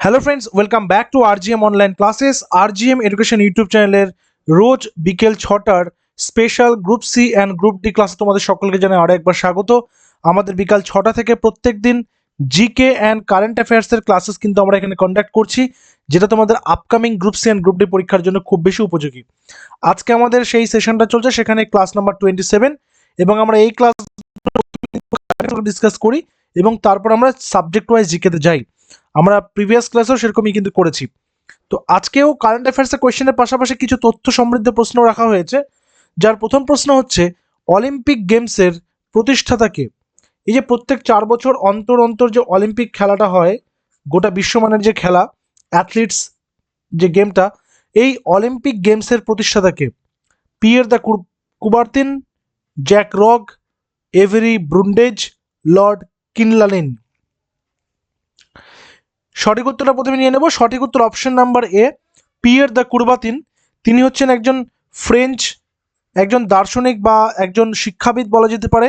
Hello friends welcome back to RGM online classes RGM education YouTube চ্যানেলের রোজ বিকেল ছটার special group C and group D ক্লাসে তোমাদের সকলকে জানাই আরও একবার স্বাগত। আমাদের বিকাল ছটা থেকে প্রত্যেক দিন জিকে অ্যান্ড কারেন্ট অ্যাফেয়ার্সের ক্লাসেস কিন্তু আমরা এখানে কন্ডাক্ট করছি, যেটা তোমাদের upcoming group C and group D পরীক্ষার জন্য খুব বেশি উপযোগী। আজকে আমাদের সেই সেশনটা চলছে, সেখানে ক্লাস নাম্বার টোয়েন্টি সেভেন এবং আমরা এই ক্লাস ডিসকাস করি এবং তারপর আমরা সাবজেক্ট ওয়াইজ জিকেতে যাই। আমরা প্রিভিয়াস ক্লাসেও সেরকমই কিন্তু করেছি। তো আজকেও কারেন্ট অ্যাফেয়ার্সের কোয়েশ্চেনের পাশাপাশি কিছু তথ্য সমৃদ্ধ প্রশ্ন রাখা হয়েছে, যার প্রথম প্রশ্ন হচ্ছে অলিম্পিক গেমসের প্রতিষ্ঠাতাকে এই যে প্রত্যেক চার বছর অন্তর অন্তর যে অলিম্পিক খেলাটা হয়, গোটা বিশ্বমানের যে খেলা অ্যাথলিটস যে গেমটা এই অলিম্পিক গেমসের প্রতিষ্ঠাতাকে Pierre de Coubertin Jacques Rogge Avery Brundage Lord কিনলালিন সঠিক উত্তরটা প্রথমে নিয়ে নেব। সঠিক উত্তর option number A Pierre de Coubertin তিনি হচ্ছেন একজন ফ্রেঞ্চ একজন দার্শনিক বা একজন শিক্ষাবিদ বলা যেতে পারে।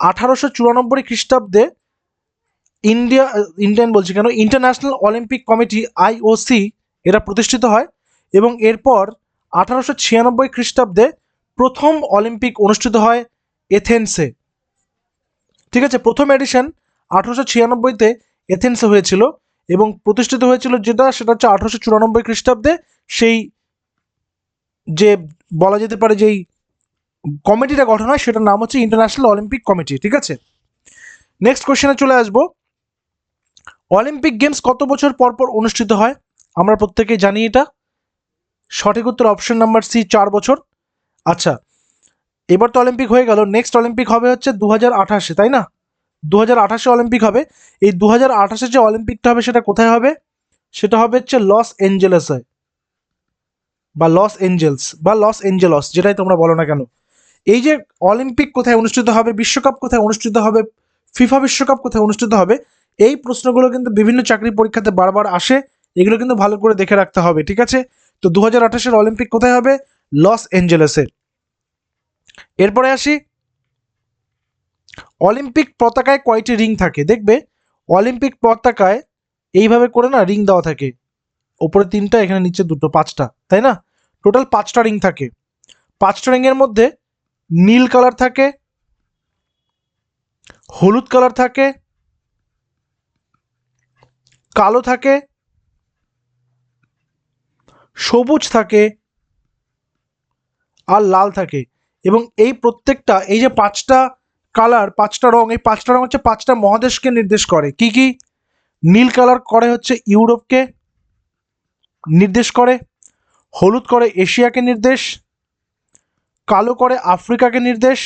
আঠারোশো চুরানব্বই খ্রিস্টাব্দে ইন্ডিয়া ইন্ডিয়ান বলছি কেন? ইন্টারন্যাশনাল অলিম্পিক কমিটি আইওসি এরা প্রতিষ্ঠিত হয় এবং এরপর আঠারোশো ছিয়ানব্বই খ্রিস্টাব্দে প্রথম অলিম্পিক অনুষ্ঠিত হয় এথেন্সে ঠিক আছে? প্রথম এডিশন আঠারোশো ছিয়ানব্বইতে এথেন্সে হয়েছিল। এবং প্রতিষ্ঠিত হয়েছিল যেটা, সেটা হচ্ছে আঠারোশো চুরানব্বই খ্রিস্টাব্দে। সেই যে বলা যেতে পারে যেই কমিটিটা গঠন হয়, সেটার নাম হচ্ছে ইন্টারন্যাশনাল অলিম্পিক কমিটি ঠিক আছে? নেক্সট কোশ্চেনে চলে আসব। অলিম্পিক গেমস কত বছর পর পর অনুষ্ঠিত হয়? আমরা প্রত্যেকেই জানি এটা। সঠিক উত্তর অপশন নাম্বার সি চার বছর। আচ্ছা এবার তো অলিম্পিক হয়ে গেল। নেক্সট অলিম্পিক হবে হচ্ছে দু হাজার আঠাশে, তাই না? দু হাজার আঠাশে অলিম্পিক হবে। এই দু হাজার আঠাশে যে অলিম্পিকটা হবে, সেটা কোথায় হবে? সেটা হবে হচ্ছে লস এঞ্জেলেসে বা লস এঞ্জেলস বা লস এঞ্জেলস, যেটাই তোমরা বলো না কেন। এই যে অলিম্পিক কোথায় অনুষ্ঠিত হবে, বিশ্বকাপ কোথায় অনুষ্ঠিত হবে, ফিফা বিশ্বকাপ কোথায় অনুষ্ঠিত হবে, এই প্রশ্নগুলো কিন্তু বিভিন্ন চাকরি পরীক্ষাতে বারবার আসে। এগুলো কিন্তু ভালো করে দেখে রাখতে হবে, ঠিক আছে? তো দু হাজার অলিম্পিক কোথায় হবে? লস এঞ্জেলেসে। এরপরে আসি অলিম্পিক পতাকায় কয়টি রিং থাকে? দেখবে, অলিম্পিক পতাকায় এইভাবে করে না রিং দেওয়া থাকে। ওপরে তিনটা, এখানে নিচে দুটো, পাঁচটা, তাই না? টোটাল পাঁচটা রিং থাকে। পাঁচটা রিংয়ের মধ্যে নীল কালার থাকে, হলুদ কালার থাকে, কালো থাকে, সবুজ থাকে আর লাল থাকে। এবং এই প্রত্যেকটা, এই যে পাঁচটা কালার, পাঁচটা রং, এই পাঁচটা রং হচ্ছে পাঁচটা মহাদেশকে নির্দেশ করে। কি কি? নীল কালার করে হচ্ছে ইউরোপকে নির্দেশ করে, হলুদ করে এশিয়াকে নির্দেশ, কালো করে আফ্রিকাকে নির্দেশ,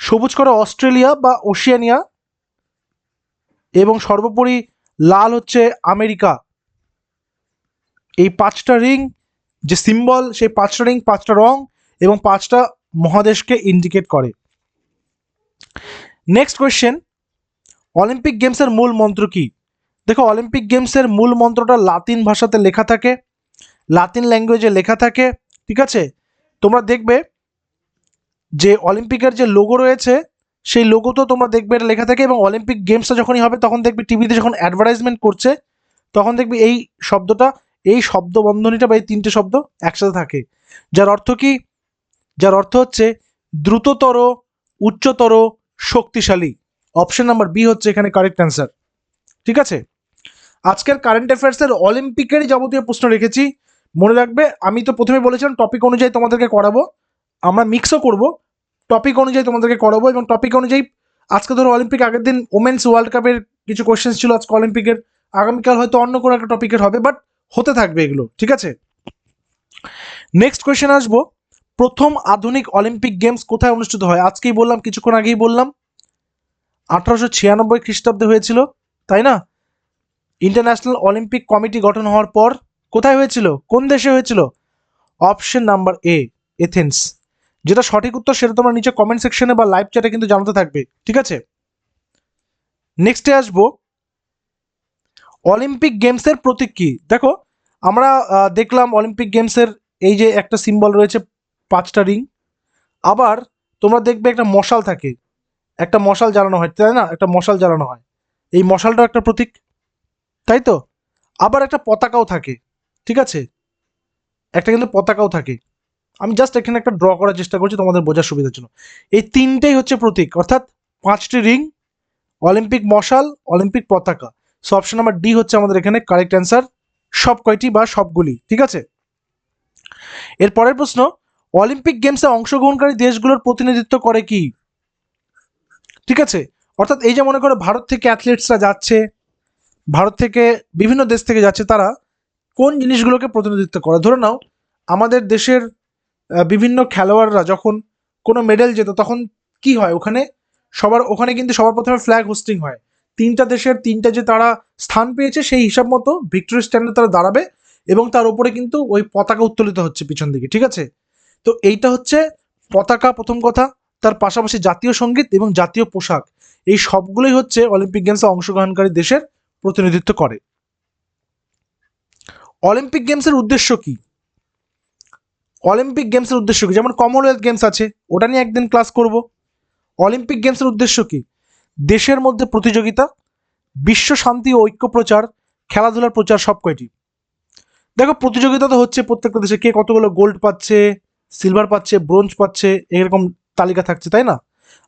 সবুজ করে অস্ট্রেলিয়া বা ওশিয়ানিয়া, এবং সর্বোপরি লাল হচ্ছে আমেরিকা। এই পাঁচটা রিং যে সিম্বল সেই পাঁচটা রিং, পাঁচটা রং এবং পাঁচটা মহাদেশকে ইন্ডিকেট করে। নেক্সট কোয়েশ্চেন অলিম্পিক গেমসের মূল মন্ত্র কি? দেখো অলিম্পিক গেমসের মূল মন্ত্রটা লাতিন ভাষাতে লেখা থাকে লাতিন ল্যাঙ্গুয়েজে লেখা থাকে, ঠিক আছে? তোমরা দেখবে যে অলিম্পিকের যে লোগো রয়েছে, সেই লোগো তো তোমরা দেখবে এটা লেখা থাকে এবং অলিম্পিক গেমসটা যখনই হবে, তখন দেখবে টিভিতে যখন অ্যাডভার্টাইজমেন্ট করছে, তখন দেখবে এই শব্দটা, এই শব্দ বন্ধনীটা বা এই তিনটে শব্দ একসাথে থাকে। যার অর্থ কি? যার অর্থ হচ্ছে দ্রুততর, উচ্চতর, শক্তিশালী। অপশন নাম্বার বি হচ্ছে এখানে কারেক্ট অ্যান্সার ঠিক আছে? আজকের কারেন্ট অ্যাফেয়ার্সের অলিম্পিকেরই যাবতীয় প্রশ্ন রেখেছি। মনে রাখবে, আমি তো প্রথমে বলেছিলাম টপিক অনুযায়ী তোমাদেরকে করাবো। আমরা মিক্সও করব। টপিক অনুযায়ী তোমাদেরকে করাবো এবং টপিক অনুযায়ী আজকে ধরো অলিম্পিক আগের দিন ওমেন্স ওয়ার্ল্ড কাপের কিছু কোয়েশ্চেন্স ছিল আজকে অলিম্পিকের আগামীকাল হয়তো অন্য কোনো একটা টপিকের হবে বাট হতে থাকবে এগুলো। ঠিক আছে? নেক্সট কোয়েশ্চেন আসব। প্রথম আধুনিক অলিম্পিক গেমস কোথায় অনুষ্ঠিত হয়? আজকেই বললাম, কিছুক্ষণ আগেই বললাম। আঠারোশো ছিয়ানব্বই খ্রিস্টাব্দে হয়েছিল, তাই না? ইন্টারন্যাশনাল অলিম্পিক কমিটি গঠন হওয়ার পর কোথায় হয়েছিল? কোন দেশে হয়েছিল? অপশন নাম্বার এ এথেন্স যেটা সঠিক উত্তর সেটা তোমরা নিচে কমেন্ট সেকশনে বা লাইভ চ্যাটে কিন্তু জানাতে থাকবে, ঠিক আছে? নেক্সটে আসব। অলিম্পিক গেমসের প্রতীক কি? দেখো, আমরা দেখলাম অলিম্পিক গেমসের এই যে একটা সিম্বল রয়েছে পাঁচটা রিং। আবার তোমরা দেখবে একটা মশাল থাকে। একটা মশাল জ্বালানো হয়, তাই না? একটা মশাল জ্বালানো হয়। এই মশালটাও একটা প্রতীক, তাই তো? আবার একটা পতাকাও থাকে, ঠিক আছে? একটা কিন্তু পতাকাও থাকে। আমি জাস্ট এখানে একটা ড্র করার চেষ্টা করছি, তোমাদের বোঝার সুবিধার জন্য। এই তিনটেই হচ্ছে প্রতীক, অর্থাৎ পাঁচটি রিং, অলিম্পিক মশাল, অলিম্পিক পতাকা। সো অপশন নাম্বার ডি হচ্ছে আমাদের এখানে কারেক্ট অ্যান্সার সব কয়টি বা সবগুলি, ঠিক আছে? এর পরের প্রশ্ন অলিম্পিক গেমসে অংশগ্রহণকারী দেশগুলোর প্রতিনিধিত্ব করে কি? ঠিক আছে? অর্থাৎ এই যে মনে করো ভারত থেকে অ্যাথলেটসরা যাচ্ছে, ভারত থেকে বিভিন্ন দেশ থেকে যাচ্ছে, তারা কোন জিনিসগুলোকে প্রতিনিধিত্ব করে? ধরে নাও, আমাদের দেশের বিভিন্ন খেলোয়াড়রা যখন কোনো মেডেল যেত তখন কি হয়? ওখানে সবার, ওখানে কিন্তু সবার প্রথমে ফ্ল্যাগ হোস্টিং হয়। তিনটা দেশের তিনটা যে তারা স্থান পেয়েছে, সেই হিসাব মতো ভিক্টোরি স্ট্যান্ডে তারা দাঁড়াবে এবং তার উপরে কিন্তু ওই পতাকা উত্তোলিত হচ্ছে পিছন দিকে। ঠিক আছে? তো এইটা হচ্ছে পতাকা প্রথম কথা, তার পাশাপাশি জাতীয় সংগীত এবং জাতীয় পোশাক। এই সবগুলোই হচ্ছে অলিম্পিক গেমসে অংশগ্রহণকারী দেশের প্রতিনিধিত্ব করে। অলিম্পিক গেমসের উদ্দেশ্য কি? অলিম্পিক গেমসের উদ্দেশ্য কি? যেমন কমনওয়েলথ গেমস আছে, ওটা নিয়ে একদিন ক্লাস করব। অলিম্পিক গেমসের উদ্দেশ্য কি? দেশের মধ্যে প্রতিযোগিতা, বিশ্ব শান্তি ও ঐক্য প্রচার, খেলাধুলার প্রচার সব কয়টি দেখো, প্রতিযোগিতা তো হচ্ছে প্রত্যেকটা দেশে। কে কতগুলো গোল্ড পাচ্ছে সিলভার পাচ্ছে ব্রোঞ্জ পাচ্ছে, এরকম তালিকা থাকছে, তাই না?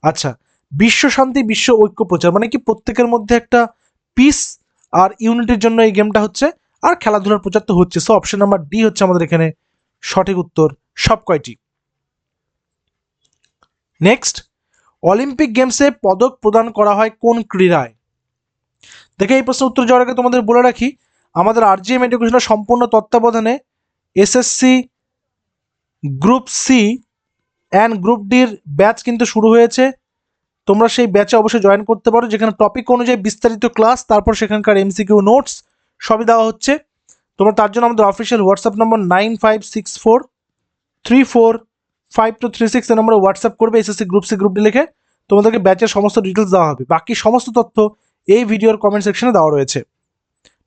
আচ্ছা বিশ্ব শান্তি, বিশ্ব ঐক্য প্রচার মানে কি প্রত্যেকের মধ্যে একটা পিস আর ইউনিটির জন্য এই গেমটা হচ্ছে, আর খেলাধুলার প্রচার তো হচ্ছে। সো অপশন নাম্বার ডি হচ্ছে আমাদের এখানে, সঠিক উত্তর সব কয়টি? নেক্সট অলিম্পিক গেমসে পদক প্রদান করা হয় কোন ক্রীড়ায়? দেখে এই প্রশ্ন উত্তর যাওয়ার আগে তোমাদের বলে রাখি, আমাদের আরজিএম এডুকেশনের সম্পূর্ণ তত্ত্বাবধানে SSC group C and group ডির ব্যাচ কিন্তু শুরু হয়েছে। তোমরা সেই ব্যাচে অবশ্যই জয়েন করতে পারো, যেখানে টপিক অনুযায়ী বিস্তারিত ক্লাস তারপর সেখানকার এমসিকিউ নোটস সবই দেওয়া হচ্ছে। তোমরা তার জন্য আমাদের official WhatsApp number nine five six four three four five two three six নম্বরে হোয়াটসঅ্যাপ করবে এসএসসি গ্রুপ সি গ্রুপটি লিখে। তোমাদেরকে ব্যাচের সমস্ত ডিটেলস দেওয়া হবে। বাকি সমস্ত তথ্য এই ভিডিওর কমেন্ট সেকশনে দেওয়া রয়েছে।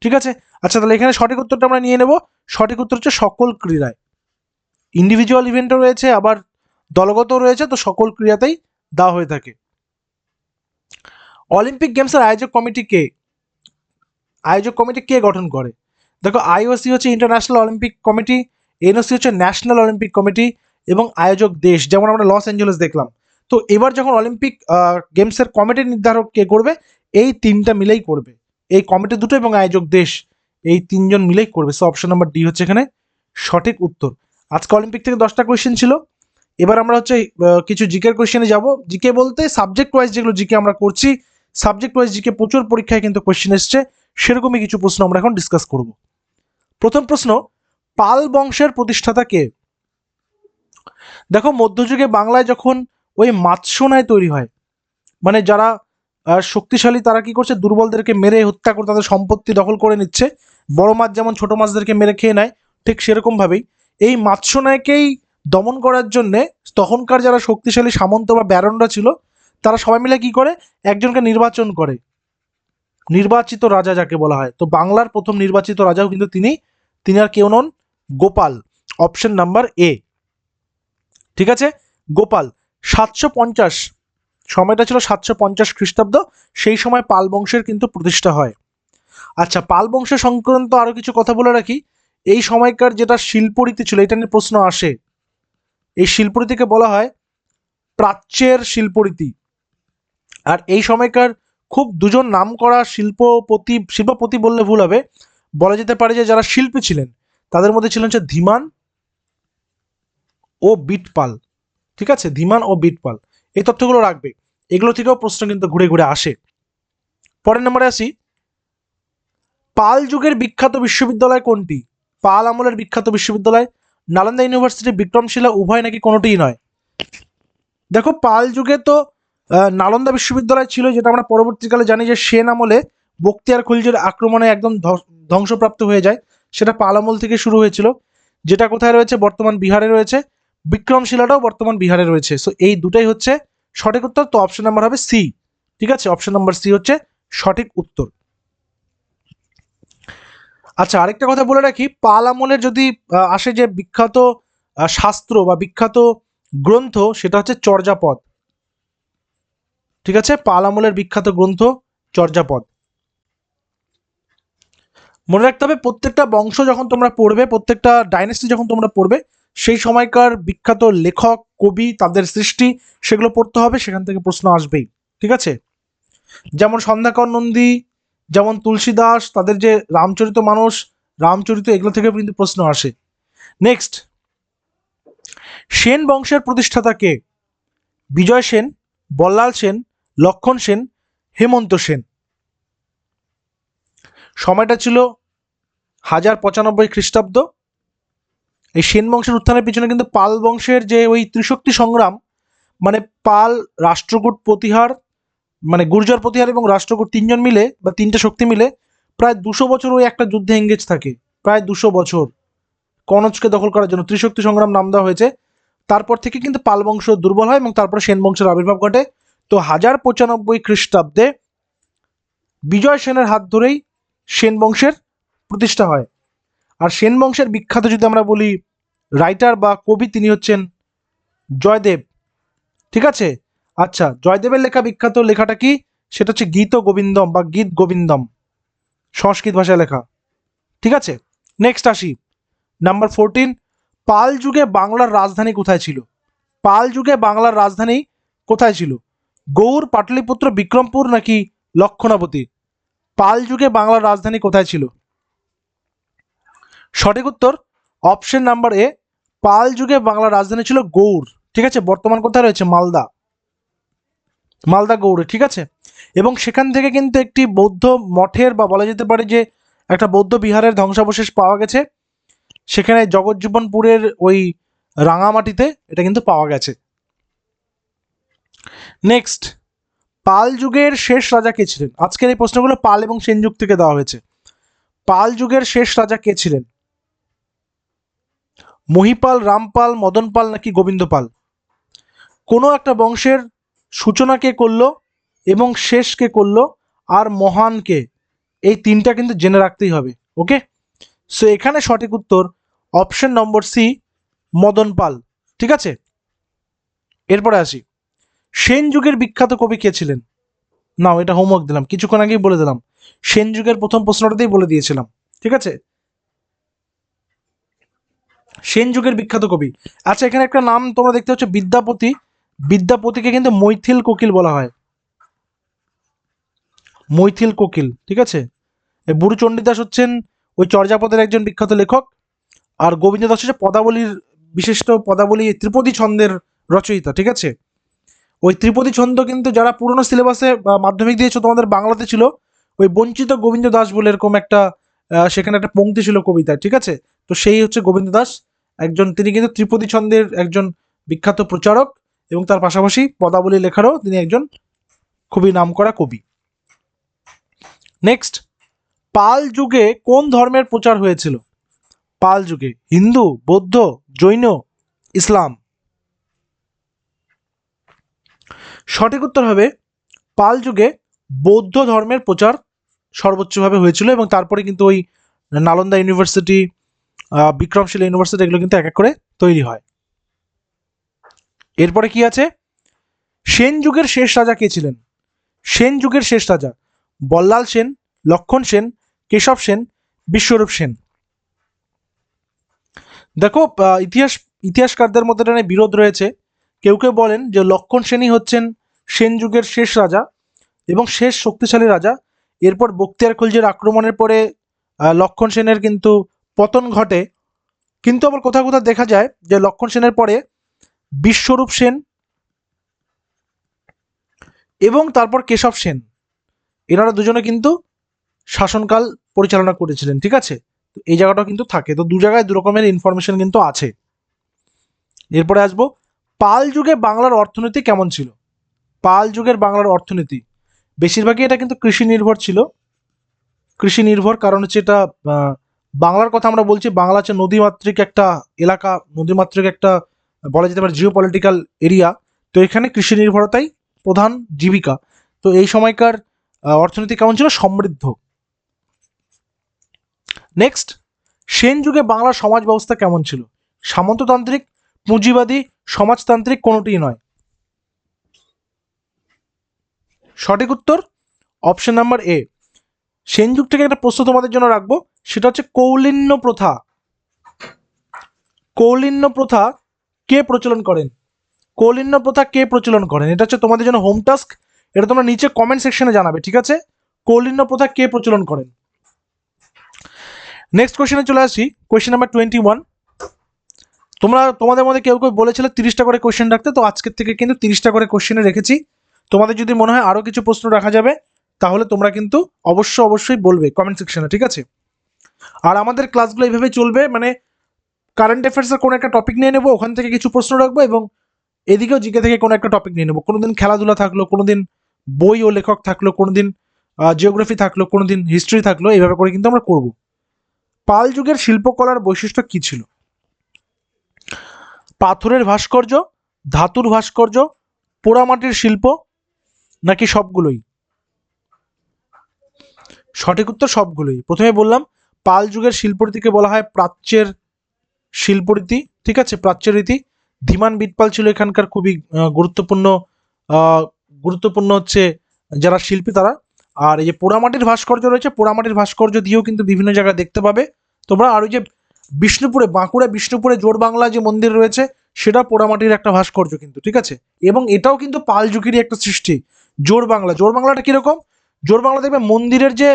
ঠিক আছে? আচ্ছা তাহলে এখানে সঠিক উত্তরটা আমরা নিয়ে নেব। সঠিক উত্তর হচ্ছে সকল ক্রীড়ায়। ইন্ডিভিজুয়াল ইভেন্টও রয়েছে, আবার দলগত রয়েছে, তো সকল ক্রীড়াতেই দেওয়া হয়ে থাকে। অলিম্পিক গেমসের আয়োজক কমিটি কে? আয়োজক কমিটি কে গঠন করে? দেখো আইওসি হচ্ছে ইন্টারন্যাশনাল অলিম্পিক কমিটি এনওসি হচ্ছে ন্যাশনাল অলিম্পিক কমিটি এবং আয়োজক দেশ, যেমন আমরা লস অ্যাঞ্জেলেস দেখলাম। তো এবার যখন অলিম্পিক গেমসের কমিটির নির্ধারক কে করবে, এই তিনটা মিলেই করবে। এই কমিটি দুটো এবং আয়োজক দেশ, এই তিনজন মিলেই করবে। সো অপশন নাম্বার ডি হচ্ছে এখানে সঠিক উত্তর। আজকে অলিম্পিক থেকে দশটা কোয়েশ্চেন ছিল। এবার আমরা হচ্ছে কিছু জিকের কোয়েশ্চেনে যাব। জিকে বলতে সাবজেক্ট ওয়াইজ যেগুলো জিকে আমরা করছি সাবজেক্ট ওয়াইজ জিকে প্রচুর পরীক্ষায় কিন্তু কোয়েশ্চেন এসছে। সেরকমই কিছু প্রশ্ন আমরা এখন ডিসকাস করব। প্রথম প্রশ্ন, পাল বংশের প্রতিষ্ঠাতা কে? দেখো, মধ্যযুগে বাংলায় যখন ওই মাৎস্যনায় তৈরি হয় মানে যারা শক্তিশালী তারা কি করছে? দুর্বলদেরকে মেরে হত্যা করে তাদের সম্পত্তি দখল করে নিচ্ছে। বড় মাছ যেমন ছোট মাছদেরকে মেরে খেয়ে নেয়, ঠিক সেরকম ভাবেই এই মাৎস্যনায়কেই দমন করার জন্যে তখনকার যারা শক্তিশালী সামন্ত বা ব্যারনরা ছিল, তারা সবাই মিলে কি করে? একজনকে নির্বাচন করে। নির্বাচিত রাজা যাকে বলা হয়। তো বাংলার প্রথম নির্বাচিত রাজাও কিন্তু তিনি। তিনি আর কেউ নন, গোপাল। Option number A. ঠিক আছে? গোপাল, সাতশো পঞ্চাশ। সময়টা ছিল সাতশো পঞ্চাশ খ্রিস্টাব্দ। সেই সময় পাল বংশের কিন্তু প্রতিষ্ঠা হয়। আচ্ছা পাল বংশ সংক্রান্ত আরও কিছু কথা বলে রাখি। এই সময়কার যেটা শিল্পরীতি ছিল, এটা নিয়ে প্রশ্ন আসে। এই শিল্পরীতিকে বলা হয় প্রাচ্যের শিল্পরীতি। আর এই সময়কার খুব দুজন নাম করা শিল্পপতি শিল্পপতি বললে ভুল হবে, বলা যেতে পারে যে যারা শিল্পী ছিলেন, তাদের মধ্যে ছিলেন হচ্ছে ধীমান ও বিটপাল। ঠিক আছে? ধীমান ও বিটপাল। এই তথ্যগুলো রাখবে। এগুলো থেকেও প্রশ্ন কিন্তু ঘুরে ঘুরে আসে। পরের নম্বরে আসি। পাল যুগের বিখ্যাত বিশ্ববিদ্যালয় কোনটি? পাল আমলের বিখ্যাত বিশ্ববিদ্যালয়, নালন্দা ইউনিভার্সিটি বিক্রমশিলা উভয় নাকি কোনোটিই নয়। দেখো, পাল যুগে তো নালন্দা বিশ্ববিদ্যালয় ছিল যেটা আমরা পরবর্তীকালে জানি যে সেন আমলে বক্তিয়ার খলজির আক্রমণে একদম ধ্বংসপ্রাপ্ত হয়ে যায়। সেটা পাল আমল থেকে শুরু হয়েছিল। যেটা কোথায় রয়েছে? বর্তমান বিহারে রয়েছে। বিক্রমশিলাটাও বর্তমান বিহারে রয়েছে। সো এই দুটাই হচ্ছে সঠিক উত্তর। তো অপশন নাম্বার হবে সি ঠিক আছে? অপশন নাম্বার সি হচ্ছে সঠিক উত্তর। আচ্ছা আরেকটা কথা বলে রাখি, পাল আমলের যদি আসে যে বিখ্যাত শাস্ত্র বা বিখ্যাত গ্রন্থ, সেটা হচ্ছে চর্যাপদ। ঠিক আছে? পাল আমলের বিখ্যাত গ্রন্থ চর্যাপদ। মনে রাখতে হবে, প্রত্যেকটা বংশ যখন তোমরা পড়বে, প্রত্যেকটা ডাইনেস্টি যখন তোমরা পড়বে, সেই সময়কার বিখ্যাত লেখক, কবি, তাদের সৃষ্টি, সেগুলো পড়তে হবে, সেখান থেকে প্রশ্ন আসবেই। ঠিক আছে? যেমন সন্ধ্যাকর নন্দী যেমন তুলসী দাস তাদের যে রামচরিত মানুষ, রামচরিত এগুলো থেকে কিন্তু প্রশ্ন আসে। নেক্সট সেন বংশের প্রতিষ্ঠাতা কে? বিজয় সেন, বল্লাল সেন, লক্ষণ সেন, হেমন্ত সেন। সময়টা ছিল হাজার পঁচানব্বই খ্রিস্টাব্দ। এই সেন বংশের উত্থানের পিছনে কিন্তু পাল বংশের যে ওই ত্রিশক্তি সংগ্রাম মানে পাল রাষ্ট্রকূট প্রতিহার মানে গুর্জর প্রতিহার এবং রাষ্ট্রকূট তিনজন মিলে বা তিনটে শক্তি মিলে প্রায় দুশো বছর ওই একটা যুদ্ধে এঙ্গেজ থাকে। প্রায় দুশো বছর। কনজকে দখল করার জন্য ত্রিশক্তি সংগ্রাম নাম দেওয়া হয়েছে। তারপর থেকে কিন্তু পাল বংশ দুর্বল হয় এবং তারপরে সেন বংশের আবির্ভাব ঘটে। তো হাজার পঁচানব্বই খ্রিস্টাব্দে বিজয় সেনের হাত ধরেই সেন বংশের প্রতিষ্ঠা হয়। আর সেন বংশের বিখ্যাত যদি আমরা বলি রাইটার বা কবি তিনি হচ্ছেন জয়দেব। ঠিক আছে? আচ্ছা জয়দেবের লেখা বিখ্যাত লেখাটা কি? সেটা হচ্ছে গীত গোবিন্দম বা গীত গোবিন্দম, সংস্কৃত ভাষায় লেখা। ঠিক আছে? নেক্সট আসি। নাম্বার ফোরটিন পাল যুগে বাংলার রাজধানী কোথায় ছিল? পাল যুগে বাংলার রাজধানী কোথায় ছিল? গৌড় পাটলিপুত্র, বিক্রমপুর নাকি লক্ষণাবতী? পাল যুগে বাংলার রাজধানী কোথায় ছিল? সঠিক উত্তর অপশন নাম্বার এ পাল যুগে বাংলার রাজধানী ছিল গৌড় ঠিক আছে? বর্তমান কোথায় রয়েছে? মালদা। মালদা গৌড়ে, ঠিক আছে? এবং সেখান থেকে কিন্তু একটি বৌদ্ধ মঠের বা বলা যেতে পারে যে একটা বৌদ্ধ বিহারের ধ্বংসাবশেষ পাওয়া গেছে। সেখানে জগজ্জীবনপুরের ওই রাঙামাটিতে এটা কিন্তু পাওয়া গেছে। নেক্সট পাল যুগের শেষ রাজা কে ছিলেন? আজকের এই প্রশ্নগুলো পাল এবং সেন যুগ থেকে দেওয়া হয়েছে। পাল যুগের শেষ রাজা কে ছিলেন? মহিপাল, রামপাল, মদনপাল নাকি গোবিন্দপাল? কোনো একটা বংশের সূচনা কে করল এবং শেষ কে করল আর মহান কে এই তিনটা কিন্তু জেনে রাখতেই হবে, ওকে? সো এখানে সঠিক উত্তর option number C Madan Pal, ঠিক আছে? এরপরে আসি। সেন যুগের বিখ্যাত কবি কে ছিলেন? না এটা হোমওয়ার্ক দিলাম, কিছুক্ষণ আগেই বলে দিলাম। সেন যুগের প্রথম প্রশ্নটাতেই বলে দিয়েছিলাম, ঠিক আছে? সেন যুগের বিখ্যাত কবি। আচ্ছা এখানে একটা নাম তোমরা দেখতে পাচ্ছ, বিদ্যাপতি বিদ্যাপতিকে কিন্তু মৈথিল কোকিল বলা হয়। মৈথিল কোকিল, ঠিক আছে? বুড়ু চণ্ডীদাস হচ্ছেন ওই চর্যাপদের একজন বিখ্যাত লেখক আর গোবিন্দ দাস হচ্ছে পদাবলীর বিশিষ্ট পদাবলী ত্রিপদী ছন্দের রচয়িতা, ঠিক আছে? ওই ত্রিপদী ছন্দ কিন্তু যারা পুরনো সিলেবাসে মাধ্যমিক দিয়েছ তোমাদের বাংলাতে ছিল, ওই বঞ্চিত গোবিন্দ দাস বলে এরকম একটা সেখানে একটা পংক্তি ছিল কবিতায়, ঠিক আছে? তো সেই হচ্ছে গোবিন্দ দাস, একজন, তিনি কিন্তু ত্রিপদী ছন্দের একজন বিখ্যাত প্রচারক। এবং তার পাশাপাশি পদাবলী লেখারও তিনি একজন খুবই নামকরা কবি। নেক্সট পাল যুগে কোন ধর্মের প্রচার হয়েছিল? পাল যুগে হিন্দু, বৌদ্ধ, জৈন, ইসলাম। সঠিক উত্তর হবে, পাল যুগে বৌদ্ধ ধর্মের প্রচার সর্বোচ্চভাবে হয়েছিল এবং তারপরে কিন্তু ওই নালন্দা ইউনিভার্সিটি বিক্রমশিলা ইউনিভার্সিটি, এগুলো কিন্তু এক এক করে তৈরি হয়। এরপরে কি আছে? সেন যুগের শেষ রাজা কে ছিলেন? সেন যুগের শেষ রাজা বল্লাল সেন, লক্ষণ সেন, কেশব সেন, বিশ্বরূপ সেন। দেখো ইতিহাস, ইতিহাসকারদের মধ্যে এটা নিয়ে বিরোধ রয়েছে। কেউ কেউ বলেন যে লক্ষণ সেনই হচ্ছেন সেন যুগের শেষ রাজা এবং শেষ শক্তিশালী রাজা। এরপর বক্তিয়ার খলজির আক্রমণের পরে লক্ষণ সেনের কিন্তু পতন ঘটে। কিন্তু আবার কোথাও কোথাও দেখা যায় যে লক্ষণ সেনের পরে বিশ্বরূপ সেন এবং তারপর কেশব সেন। এনারা দুজনে কিন্তু শাসনকাল পরিচালনা করেছিলেন, ঠিক আছে? তো এই জায়গাটাও কিন্তু থাকে। তো দু জায়গায় দু রকমের ইনফরমেশন কিন্তু আছে। এরপরে আসব, পাল যুগে বাংলার অর্থনীতি কেমন ছিল? পাল যুগের বাংলার অর্থনীতি, বেশিরভাগই এটা কিন্তু কৃষি নির্ভর ছিল। কৃষি নির্ভর কারণ হচ্ছে এটা বাংলার কথা আমরা বলছি, বাংলা হচ্ছে নদীমাতৃক একটা এলাকা, নদীমাতৃক একটা বলা যেতে পারে জিও পলিটিক্যাল এরিয়া তো এখানে কৃষি নির্ভরতাই প্রধান জীবিকা। তো এই সময়কার অর্থনীতি কেমন ছিল? সমৃদ্ধ। নেক্সট সেন যুগে বাংলার সমাজ ব্যবস্থা কেমন ছিল? সামন্ততান্ত্রিক, পুঁজিবাদী, সমাজতান্ত্রিক কোনোটিই নয়। সঠিক উত্তর অপশন নাম্বার এ সেন যুগ থেকে একটা প্রশ্ন তোমাদের জন্য রাখব, সেটা হচ্ছে কৌলিন্য প্রথা। কৌলিন্য প্রথা কে প্রচলন করেন? কৌলিন্য প্রথা কে প্রচলন করেন? এটা হচ্ছে তোমাদের জন্য হোম টাস্ক এটা তোমরা নিচে কমেন্ট সেকশনে জানাবে, ঠিক আছে? কৌলিন্য প্রথা কে প্রচলন করেন? নেক্সট কোশ্চেনে চলে আসি কোয়েশ্চেন নাম্বার টোয়েন্টি ওয়ান তোমরা, তোমাদের মধ্যে কেউ কেউ বলেছিলে তিরিশটা করে কোশ্চেন রাখতে, তো আজকের থেকে কিন্তু তিরিশটা করে কোশ্চেনে রেখেছি। তোমাদের যদি মনে হয় আরও কিছু প্রশ্ন রাখা যাবে, তাহলে তোমরা কিন্তু অবশ্য অবশ্যই বলবে কমেন্ট সেকশনে ঠিক আছে? আর আমাদের ক্লাসগুলো এইভাবে চলবে মানে কারেন্ট অ্যাফেয়ার্সের কোনো একটা টপিক নিয়ে নেব, ওখান থেকে কিছু প্রশ্ন রাখব এবং এদিকেও জিকে থেকে কোনো একটা টপিক নিয়ে নেব। কোনোদিন খেলাধুলা থাকল কোনো দিন বই ও লেখক থাকল কোনো দিন জিওগ্রাফি থাকল কোনো দিন হিস্ট্রি থাকল, এইভাবে করে কিন্তু আমরা করব। পাল যুগের শিল্পকলার বৈশিষ্ট্য কী ছিল? পাথরের ভাস্কর্য, ধাতুর ভাস্কর্য, পোড়ামাটির শিল্প, নাকি সবগুলোই? সঠিক উত্তর সবগুলোই। প্রথমে বললাম, পাল যুগের শিল্পরীতিকে বলা হয় প্রাচ্যের শিল্পরীতি, ঠিক আছে? প্রাচ্যের রীতি। ধীমান বিটপাল ছিল এখানকার খুবই গুরুত্বপূর্ণ গুরুত্বপূর্ণ হচ্ছে যারা শিল্পী তারা। আর এই যে পোড়ামাটির ভাস্কর্য রয়েছে, পোড়ামাটির ভাস্কর্য দিয়েও কিন্তু বিভিন্ন জায়গায় দেখতে পাবে। তোমরা আর ওই যে বিষ্ণুপুরে, বাঁকুড়া বিষ্ণুপুরে জোর বাংলা যে মন্দির রয়েছে, সেটা পোড়ামাটির একটা ভাস্কর্য কিন্তু, ঠিক আছে? এবং এটাও কিন্তু পাল যুগেরই একটা সৃষ্টি, জোর বাংলা। জোর বাংলাটা কীরকম? জোর বাংলা দেখবে মন্দিরের যে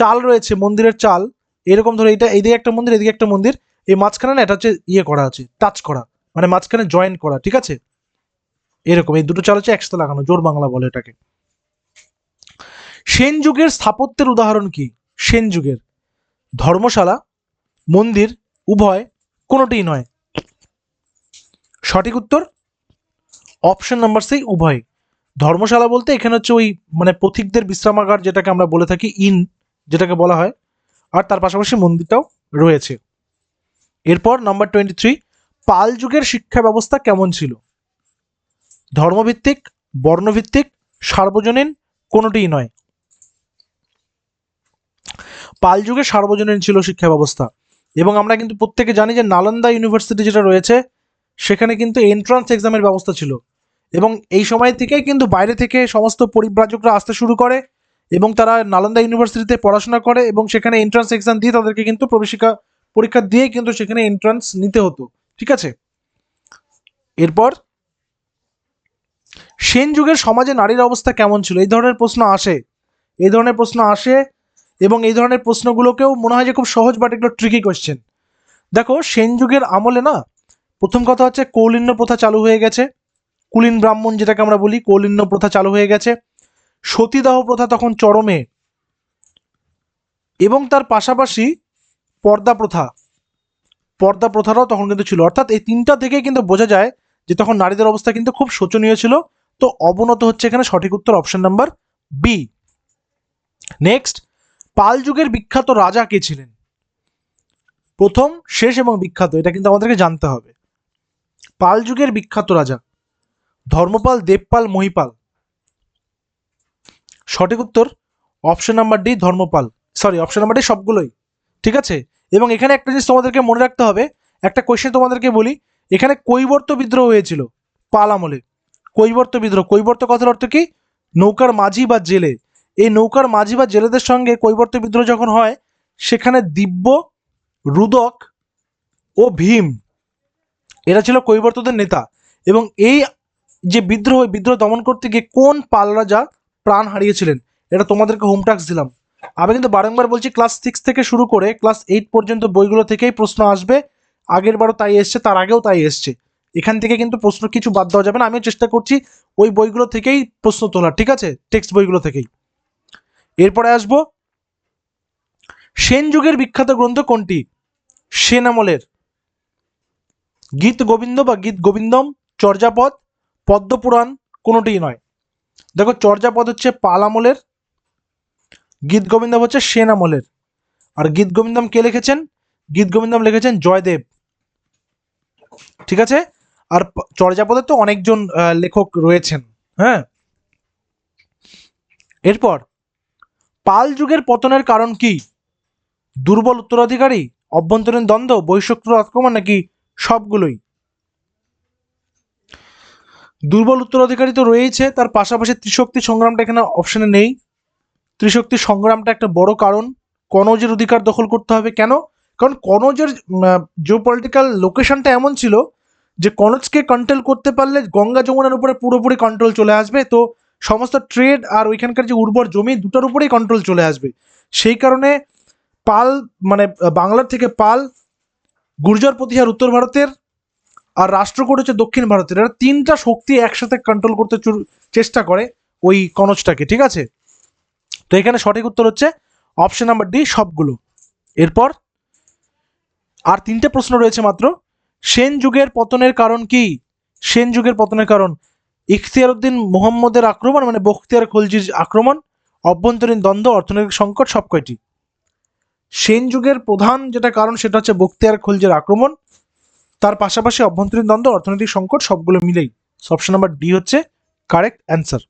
চাল রয়েছে, মন্দিরের চাল, এরকম ধরো এটা এইদিকে একটা মন্দির, এদিকে একটা মন্দির। এই মাঝখানে না এটা হচ্ছে ইয়ে করা আছে টাচ করা মানে মাঝখানে জয়েন করা, ঠিক আছে? এরকম, এই দুটো চাল হচ্ছে একসাথে লাগানো, জোর বাংলা বলে এটাকে। সেন যুগের স্থাপত্যের উদাহরণ কি? সেন যুগের। ধর্মশালা, মন্দির, উভয়, কোনোটিই নয়। সঠিক উত্তর? অপশন নাম্বার সি উভয়। ধর্মশালা বলতে এখানে হচ্ছে ওই মানে পথিকদের বিশ্রামাগার যেটাকে আমরা বলে থাকি ইন যেটাকে বলা হয়। আর তার পাশাপাশি মন্দিরটাও রয়েছে। এরপর নাম্বার টোয়েন্টি থ্রি পাল যুগের শিক্ষা ব্যবস্থা কেমন ছিল? ধর্মভিত্তিক, বর্ণভিত্তিক, সার্বজনীন, কোনোটিই নয়। পাল যুগে সার্বজনীন ছিল শিক্ষা ব্যবস্থা। এবং আমরা কিন্তু প্রত্যেকে জানি যে নালন্দা ইউনিভার্সিটি যেটা রয়েছে, সেখানে কিন্তু এন্ট্রান্স এক্সামের ব্যবস্থা ছিল। এবং এই সময় থেকেই কিন্তু বাইরে থেকে সমস্ত পরিব্রাজকরা আসতে শুরু করে এবং তারা নালন্দা ইউনিভার্সিটিতে পড়াশোনা করে এবং সেখানে এন্ট্রান্স এক্সাম দিয়ে তাদেরকে কিন্তু প্রবেশিকা পরীক্ষা দিয়ে কিন্তু সেখানে এন্ট্রান্স নিতে হতো, ঠিক আছে? এরপর, সেন যুগের সমাজে নারীর অবস্থা কেমন ছিল? এই ধরনের প্রশ্ন আসে, এই ধরনের প্রশ্ন আসে এবং এই ধরনের প্রশ্নগুলোকেও মনে হয় যে খুব সহজ বাট এগুলো ট্রিকি কোয়েশ্চেন দেখো, সেন যুগের আমলে না, প্রথম কথা হচ্ছে কৌলিন্য প্রথা চালু হয়ে গেছে। কুলীন ব্রাহ্মণ যেটাকে আমরা বলি, কৌলিন্য প্রথা চালু হয়ে গেছে। সতীদাহ প্রথা তখন চরমে এবং তার পাশাপাশি পর্দা প্রথা। পর্দা প্রথাটাও তখন কিন্তু ছিল। অর্থাৎ এই তিনটা থেকে কিন্তু বোঝা যায় যে তখন নারীদের অবস্থা কিন্তু খুব শোচনীয় ছিল। তো অবনত হচ্ছে এখানে সঠিক উত্তর option number B next Pal যুগের বিখ্যাত রাজা কে ছিলেন? প্রথম, শেষ এবং বিখ্যাত, এটা কিন্তু আমাদেরকে জানতে হবে। পাল যুগের বিখ্যাত রাজা, ধর্মপাল দেবপাল মহিপাল। সঠিক উত্তর option number D Dharmapal. Sorry option number D সবগুলোই। ঠিক আছে? এবং এখানে একটা জিনিস তোমাদেরকে মনে রাখতে হবে, একটা কোয়েশ্চেন তোমাদেরকে বলি, এখানে কৈবর্ত বিদ্রোহ হয়েছিল পাল আমলে কৈবর্ত বিদ্রোহ, কৈবর্ত কথার অর্থ কি? নৌকার মাঝি বা জেলে। এই নৌকার মাঝি বা জেলেদের সঙ্গে কৈবর্ত বিদ্রোহ যখন হয়, সেখানে দিব্য, রুদক ও ভীম, এরা ছিল কৈবর্তদের নেতা। এবং এই যে বিদ্রোহ বিদ্রোহ দমন করতে গিয়ে কোন পাল রাজা প্রাণ হারিয়েছিলেন, এটা তোমাদেরকে হোম টাস্ক দিলাম। আমি কিন্তু বারংবার বলছি ক্লাস সিক্স থেকে শুরু করে ক্লাস এইট পর্যন্ত বইগুলো থেকেই প্রশ্ন আসবে। আগের বারও তাই এসছে, তার আগেও তাই এসছে। এখান থেকে কিন্তু প্রশ্ন কিছু বাদ দেওয়া যাবে না। আমিও চেষ্টা করছি ওই বইগুলো থেকেই প্রশ্ন তোলার, ঠিক আছে? টেক্সট বইগুলো থেকেই। এরপরে আসব। সেন যুগের বিখ্যাত গ্রন্থ কোনটি? সেন আমলের। গীত গোবিন্দ বা গীত গোবিন্দম, চর্যাপদ, পদ্মপুরাণ কোনোটিই নয়। দেখো, চর্যাপদ হচ্ছে পাল আমলের গীত গোবিন্দম হচ্ছে সেন আমলের। আর গীত গোবিন্দম কে লিখেছেন? গীত গোবিন্দম লিখেছেন জয়দেব। ঠিক আছে? আর চর্যাপদের তো অনেকজন লেখক রয়েছেন। হ্যাঁ? এরপর, পাল যুগের পতনের কারণ কি? দুর্বল উত্তরাধিকারী, অভ্যন্তরীণ দ্বন্দ্ব বহিঃশত্রু আক্রমণ নাকি সবগুলোই? দুর্বল উত্তরাধিকারী তো রয়েছে তার পাশাপাশি ত্রিশক্তি সংগ্রামটা এখানে অপশনে নেই। ত্রিশক্তি সংগ্রামটা একটা বড় কারণ। কনৌজের অধিকার দখল করতে হবে। কেন? কারণ কনৌজের জিও পলিটিক্যাল লোকেশনটা এমন ছিল যে কনৌজকে কন্ট্রোল করতে পারলে গঙ্গা যমুনার উপরে পুরোপুরি কন্ট্রোল চলে আসবে। তো সমস্ত ট্রেড আর ওইখানকার যে উর্বর জমি দুটোর উপরেই কন্ট্রোল চলে আসবে। সেই কারণে পাল মানে বাংলার থেকে পাল, গুর্জর প্রতিহার উত্তর ভারতের আর রাষ্ট্রকূট হচ্ছে দক্ষিণ ভারতের। এরা তিনটা শক্তি একসাথে কন্ট্রোল করতে চেষ্টা করে ওই কনজটাকে, ঠিক আছে? তো এখানে সঠিক উত্তর হচ্ছে অপশন নাম্বার ডি সবগুলো। এরপর আর তিনটে প্রশ্ন রয়েছে মাত্র। সেন যুগের পতনের কারণ কি? সেন যুগের পতনের কারণ ইখতিয়ার উদ্দিন মোহাম্মদের আক্রমণ মানে বখতিয়ার খলজির আক্রমণ, অভ্যন্তরীণ দ্বন্দ্ব, অর্থনৈতিক সংকট সব কয়টি সেন যুগের প্রধান যেটা কারণ, সেটা হচ্ছে বখতিয়ার খলজির আক্রমণ। তার পাশাপাশি অভ্যন্তরীণ দ্বন্দ্ব, অর্থনৈতিক সংকট, সবগুলো মিলেই। অপশন নাম্বার ডি হচ্ছে কারেক্ট অ্যান্সার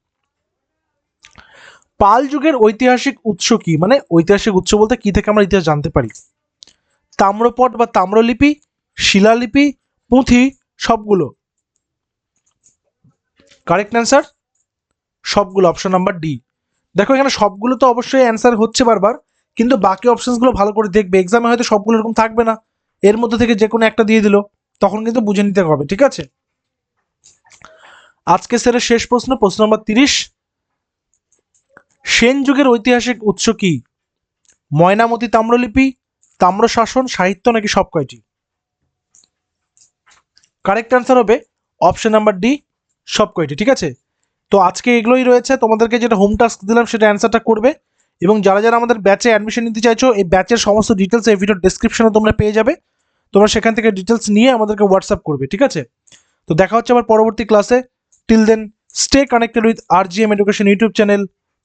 পাল যুগের ঐতিহাসিক উৎস কি? মানে ঐতিহাসিক উৎস বলতে কি থেকে আমরা ইতিহাস জানতে পারি? তাম্রপট বা তাম্রলিপি, শিলালিপি, পুঁথি, সবগুলো। কারেক্ট অ্যান্সার সবগুলো অপশন নাম্বার ডি দেখো, এখানে সবগুলো তো অবশ্যই অ্যান্সার হচ্ছে বারবার, কিন্তু বাকি অপশনসগুলো ভালো করে দেখবে। এক্সামে হয়তো সবগুলো এরকম থাকবে না। এর মধ্যে থেকে যে কোনো একটা দিয়ে দিল। তখন কিন্তু বুঝে নিতে হবে, ঠিক আছে? আজকে সেরা শেষ প্রশ্ন প্রশ্ন নম্বর তিরিশ। সেন যুগের ঐতিহাসিক উৎস কি? ময়নামতি তাম্রলিপি, তাম্রশাসন, সাহিত্য নাকি সব কয়টি? কারেক্ট অ্যান্সার হবে অপশন নাম্বার ডি সব কয়টি, ঠিক আছে? তো আজকে এগুলোই রয়েছে, তোমাদেরকে যেটা হোম টাস্ক দিলাম সেটা অ্যান্সারটা করবে এবং যারা যারা আমাদের ব্যাচে অ্যাডমিশন নিতে চাইছো, এই ব্যাচের সমস্ত ডিটেলস এই ভিডিওর ডেসক্রিপশনে তোমরা পেয়ে যাবে। তোমরা সেখান থেকে ডিটেলস নিয়ে আমাদেরকে হোয়াটসঅ্যাপ করবে, ঠিক আছে? তো দেখা হচ্ছে আবার পরবর্তী ক্লাসে till then stay connected with R G M education YouTube channel